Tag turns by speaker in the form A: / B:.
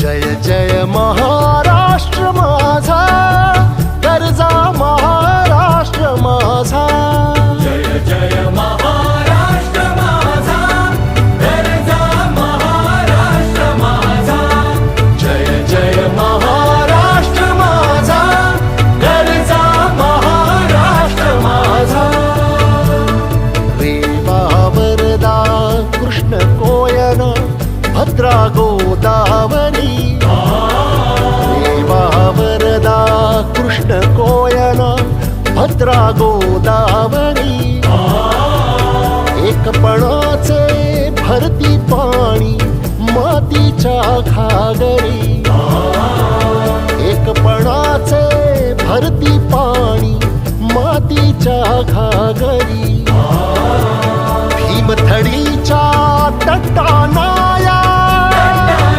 A: जय जय महाराष्ट्र माझा गरजा महाराष्ट्र माझा.
B: जय जय महाराष्ट्र माझा गरजा महाराष्ट्र माझा.
A: जय जय महाराष्ट्र माझा महाराष्ट्र माझा. वरदा कृष्ण कोयना भद्रा गोदावरी भद्रा गोदावरी एकपणाचे भरती पाणी मातीच्या घागरी. एकपणाचे भरती पाणी मातीच्या घागरी. भीमथडीच्या तटाना